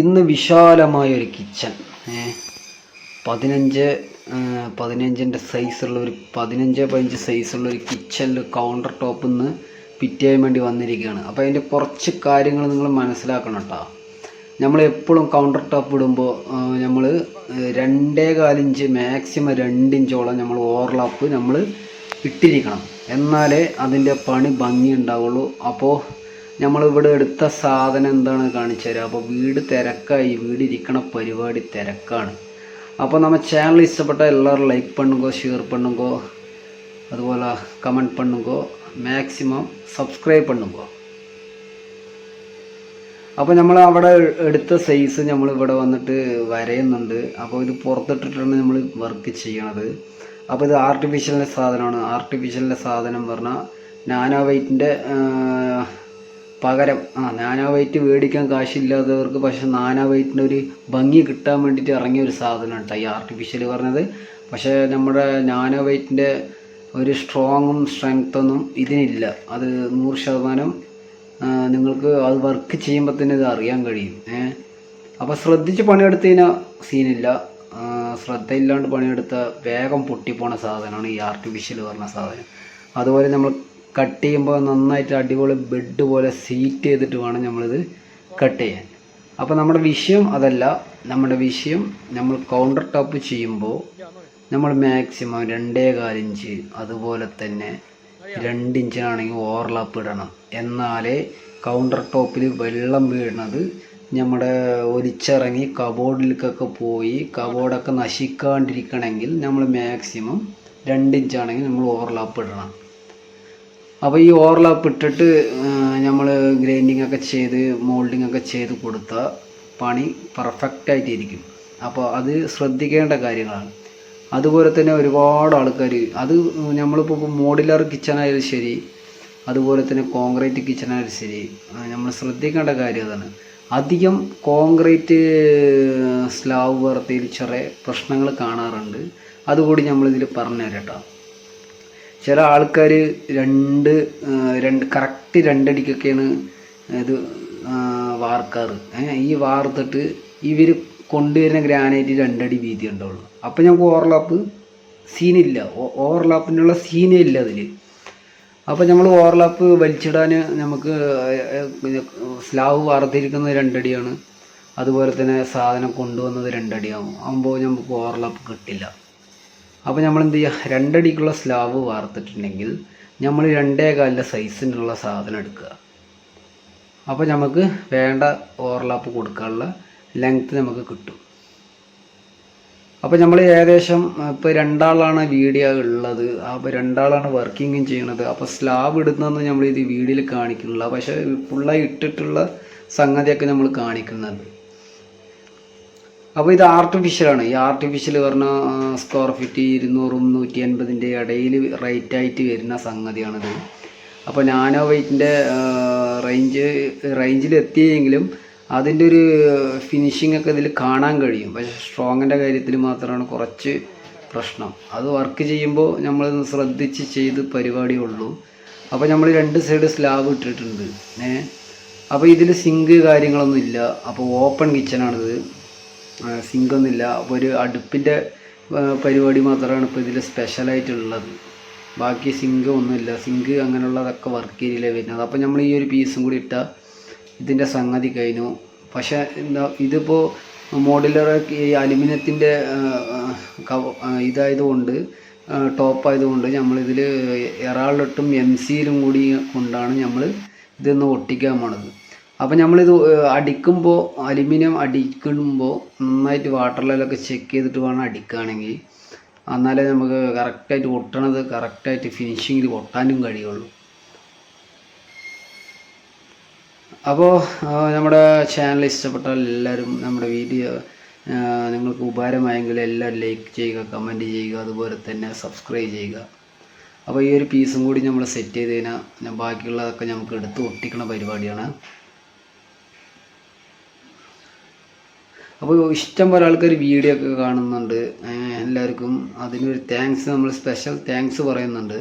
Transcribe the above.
ഇന്ന് വിശാലമായ ഒരു കിച്ചൺ പതിനഞ്ച് പതിനഞ്ചിന്റെ സൈസുള്ള ഒരു പതിനഞ്ച് പതിനഞ്ച് സൈസുള്ള ഒരു കിച്ചണിൽ കൗണ്ടർ ടോപ്പിൽ നിന്ന് ഫിറ്റ് ചെയ്യാൻ വേണ്ടി വന്നിരിക്കുകയാണ്. അപ്പോൾ അതിന്റെ കുറച്ച് കാര്യങ്ങൾ നിങ്ങൾ മനസ്സിലാക്കണം കേട്ടോ. നമ്മൾ എപ്പോഴും കൗണ്ടർ ടോപ്പ് ഇടുമ്പോൾ നമ്മൾ രണ്ടേ കാലിഞ്ച് മാക്സിമം രണ്ടിഞ്ചോളം നമ്മൾ ഓവർലാപ്പ് നമ്മൾ ഇട്ടിരിക്കണം. എന്നാലേ അതിന്റെ പണി ഭംഗി ഉണ്ടാവുള്ളൂ. അപ്പോൾ നമ്മളിവിടെ എടുത്ത സാധനം എന്താണ് കാണിച്ചു തരാം. അപ്പോൾ വീട് തിരക്കായി വീട് ഇരിക്കണ പരിപാടി തിരക്കാണ്. അപ്പോൾ നമ്മൾ ചാനൽ ഇഷ്ടപ്പെട്ട എല്ലാവരും ലൈക്ക് പണ്ണുങ്കോ ഷെയർ പണ്ണുങ്കോ അതുപോലെ കമന്റ് പണ്ണുങ്കോ മാക്സിമം സബ്സ്ക്രൈബ് പണ്ണുങ്കോ. അപ്പോൾ നമ്മൾ അവിടെ എടുത്ത സൈസ് നമ്മൾ ഇവിടെ വന്നിട്ട് വരയുന്നുണ്ട്. അപ്പോൾ ഇത് പുറത്തിട്ടിട്ടാണ് നമ്മൾ വർക്ക് ചെയ്യണത്. അപ്പോൾ ഇത് ആർട്ടിഫിഷ്യലിന്റെ സാധനമാണ്. ആർട്ടിഫിഷ്യലിന്റെ സാധനം പറഞ്ഞാൽ നാനോ വെയ്റ്റിന്റെ പകരം ആ നാനാ വൈറ്റ് മേടിക്കാൻ കാശില്ലാത്തവർക്ക് പക്ഷെ നാനാ വൈറ്റിന്റെ ഒരു ഭംഗി കിട്ടാൻ വേണ്ടിയിട്ട് ഇറങ്ങിയ ഒരു സാധനമാണ് കേട്ടോ ഈ ആർട്ടിഫിഷ്യൽ പറഞ്ഞത്. പക്ഷേ നമ്മുടെ നാനോ വൈറ്റിന്റെ ഒരു സ്ട്രോങ്ങും സ്ട്രെങ്ത്തൊന്നും ഇതിനില്ല. അത് നൂറ് ശതമാനം നിങ്ങൾക്ക് അത് വർക്ക് ചെയ്യുമ്പോൾ തന്നെ ഇത് അറിയാൻ കഴിയും. ഏഹ് അപ്പോൾ ശ്രദ്ധിച്ച് പണിയെടുത്ത് കഴിഞ്ഞാൽ സീനില്ല ശ്രദ്ധയില്ലാണ്ട് പണിയെടുത്ത വേഗം പൊട്ടിപ്പോണ സാധനമാണ് ഈ ആർട്ടിഫിഷ്യൽ പറഞ്ഞ സാധനം. അതുപോലെ നമ്മൾ കട്ട് ചെയ്യുമ്പോൾ നന്നായിട്ട് അടിപൊളി ബെഡ് പോലെ സീറ്റ് ചെയ്തിട്ട് വേണം നമ്മളിത് കട്ട് ചെയ്യാൻ. അപ്പോൾ നമ്മുടെ വിഷയം അതല്ല. നമ്മുടെ വിഷയം നമ്മൾ കൗണ്ടർ ടോപ്പ് ചെയ്യുമ്പോൾ നമ്മൾ മാക്സിമം രണ്ടേ കാലിഞ്ച് അതുപോലെ തന്നെ രണ്ടിഞ്ചിനാണെങ്കിൽ ഓവർലാപ്പ് ഇടണം. എന്നാലേ കൗണ്ടർ ടോപ്പിൽ വെള്ളം വീഴുന്നത് നമ്മുടെ ഒലിച്ചിറങ്ങി കബോർഡിലേക്കൊക്കെ പോയി കബോർഡൊക്കെ നശിക്കാണ്ടിരിക്കണമെങ്കിൽ നമ്മൾ മാക്സിമം രണ്ടിഞ്ചാണെങ്കിൽ നമ്മൾ ഓവർലാപ്പ് ഇടണം. അപ്പോൾ ഈ ഓവർലാപ്പ് ഇട്ടിട്ട് നമ്മൾ ഗ്രൈൻഡിങ് ഒക്കെ ചെയ്ത് മോൾഡിങ് ഒക്കെ ചെയ്ത് കൊടുത്താൽ പണി പെർഫെക്റ്റ് ആയിട്ടിരിക്കും. അപ്പോൾ അത് ശ്രദ്ധിക്കേണ്ട കാര്യങ്ങളാണ്. അതുപോലെ തന്നെ ഒരുപാട് ആൾക്കാർ അത് നമ്മളിപ്പോൾ മോഡുലാർ കിച്ചണായാലും ശരി അതുപോലെ തന്നെ കോൺക്രീറ്റ് കിച്ചണായാലും ശരി നമ്മൾ ശ്രദ്ധിക്കേണ്ട കാര്യം അതാണ്. അധികം കോൺക്രീറ്റ് സ്ലാവ് വർത്തയിൽ ചെറിയ പ്രശ്നങ്ങൾ കാണാറുണ്ട്. അതുകൂടി നമ്മളിതിൽ പറഞ്ഞു തരട്ടോ ചില ആൾക്കാർ രണ്ട് രണ്ട് കറക്റ്റ് രണ്ടടിക്കൊക്കെയാണ് ഇത് വാർക്കാറ്. ഈ വാർത്തിട്ട് ഇവർ കൊണ്ടുവരുന്ന ഗ്രാനൈറ്റ് രണ്ടടി വീതി ഉണ്ടാവുള്ളൂ. അപ്പോൾ ഞങ്ങൾക്ക് ഓവർലാപ്പ് സീനില്ല. ഓവർലാപ്പിനുള്ള സീനേ ഇല്ല അതിൽ അപ്പോൾ നമ്മൾ ഓവർലാപ്പ് വലിച്ചിടാൻ നമുക്ക് സ്ലാവ് വാർത്തിരിക്കുന്നത് രണ്ടടിയാണ്. അതുപോലെ തന്നെ സാധനം കൊണ്ടുവന്നത് രണ്ടടിയാവും. ആകുമ്പോൾ നമുക്ക് ഓവർലാപ്പ് കിട്ടില്ല. അപ്പോൾ നമ്മൾ എന്ത് ചെയ്യുക രണ്ടടിക്കുള്ള സ്ലാബ് വാർത്തിട്ടുണ്ടെങ്കിൽ നമ്മൾ രണ്ടേ കാലിന്റെ സൈസിനുള്ള സാധനം എടുക്കുക. അപ്പോൾ നമുക്ക് വേണ്ട ഓവർലാപ്പ് കൊടുക്കാനുള്ള ലെങ്ത്ത് നമുക്ക് കിട്ടും. അപ്പോൾ നമ്മൾ ഏകദേശം ഇപ്പോൾ രണ്ടാളാണ് വീഡിയോ ഉള്ളത്. അപ്പോൾ രണ്ടാളാണ് വർക്കിങ്ങും ചെയ്യണത്. അപ്പോൾ സ്ലാബ് ഇടുന്നതെന്ന് നമ്മൾ ഇത് വീഡിയോയിൽ കാണിക്കുന്നില്ല. പക്ഷേ ഫുള്ളായി ഇട്ടിട്ടുള്ള സംഗതിയൊക്കെ നമ്മൾ കാണിക്കുന്നുണ്ട്. അപ്പോൾ ഇത് ആർട്ടിഫിഷ്യലാണ് ഈ ആർട്ടിഫിഷ്യൽ പറഞ്ഞ സ്ക്വയർ ഫീറ്റ് ഇരുന്നൂറും നൂറ്റി അൻപതിന്റെ ഇടയിൽ റേറ്റ് ആയിട്ട് വരുന്ന സംഗതിയാണിത്. അപ്പോൾ നാനോ വെയ്റ്റിന്റെ റേഞ്ച് റേഞ്ചിൽ എത്തിയെങ്കിലും അതിന്റെ ഒരു ഫിനിഷിംഗ് ഒക്കെ ഇതിൽ കാണാൻ കഴിയും. പക്ഷേ സ്ട്രോങ്ങിന്റെ കാര്യത്തിൽ മാത്രമാണ് കുറച്ച് പ്രശ്നം. അത് വർക്ക് ചെയ്യുമ്പോൾ നമ്മൾ ശ്രദ്ധിച്ച് ചെയ്ത് പരിപാടിയുള്ളൂ അപ്പോൾ നമ്മൾ രണ്ട് സൈഡ് സ്ലാബ് ഇട്ടിട്ടുണ്ട്. ഏ? അപ്പോൾ ഇതിൽ സിങ്ക് കാര്യങ്ങളൊന്നും ഇല്ല. അപ്പോൾ ഓപ്പൺ കിച്ചണാണിത് സിങ്ക് ഒന്നുമില്ല അപ്പോൾ ഒരു അടുപ്പിന്റെ പരിപാടി മാത്രമാണ് ഇപ്പോൾ ഇതിൽ സ്പെഷ്യലായിട്ടുള്ളത്. ബാക്കി സിങ്ക് ഒന്നുമില്ല. സിങ്ക് അങ്ങനെയുള്ളതൊക്കെ വർക്ക് ഏരിയയിലെ വരുന്നത്. അപ്പോൾ നമ്മൾ ഈ ഒരു പീസും കൂടി ഇട്ടാൽ ഇതിന്റെ സംഗതി കഴിഞ്ഞു. പക്ഷേ എന്താ ഇതിപ്പോൾ മോഡുലർ ഈ അലുമിനിയത്തിന്റെ ഇതായതുകൊണ്ട് ടോപ്പ് ആയതുകൊണ്ട് നമ്മളിതിൽ എറാളിട്ടും എം സിയിലും കൂടി കൊണ്ടാണ് നമ്മൾ ഇതൊന്ന് ഒട്ടിക്കാൻ പോണത്. അപ്പോൾ നമ്മളിത് അടിക്കുമ്പോൾ അലുമിനിയം അടിക്കുമ്പോൾ നന്നായിട്ട് വാട്ടർ ലെവലൊക്കെ ചെക്ക് ചെയ്തിട്ട് വേണം അടിക്കുകയാണെങ്കിൽ എന്നാലേ നമുക്ക് കറക്റ്റായിട്ട് ഒട്ടണത് കറക്റ്റായിട്ട് ഫിനിഷിങ്ങിൽ ഒട്ടാനും കഴിയുള്ളൂ. അപ്പോൾ നമ്മുടെ ചാനൽ ഇഷ്ടപ്പെട്ടാൽ എല്ലാവരും നമ്മുടെ വീഡിയോ നിങ്ങൾക്ക് ഉപകാരമായെങ്കിൽ എല്ലാവരും ലൈക്ക് ചെയ്യുക കമന്റ് ചെയ്യുക അതുപോലെ തന്നെ സബ്സ്ക്രൈബ് ചെയ്യുക. അപ്പോൾ ഈ ഒരു പീസും കൂടി നമ്മൾ സെറ്റ് ചെയ്ത് കഴിഞ്ഞാൽ ബാക്കിയുള്ളതൊക്കെ നമുക്ക് എടുത്ത് ഒട്ടിക്കണ പരിപാടിയാണ്. അപ്പോൾ ഇഷ്ടം പോലെ ആൾക്കാർ വീഡിയോ ഒക്കെ കാണുന്നുണ്ട്. എല്ലാവർക്കും അതിനൊരു താങ്ക്സ് നമ്മൾ സ്പെഷ്യൽ താങ്ക്സ് പറയുന്നുണ്ട്.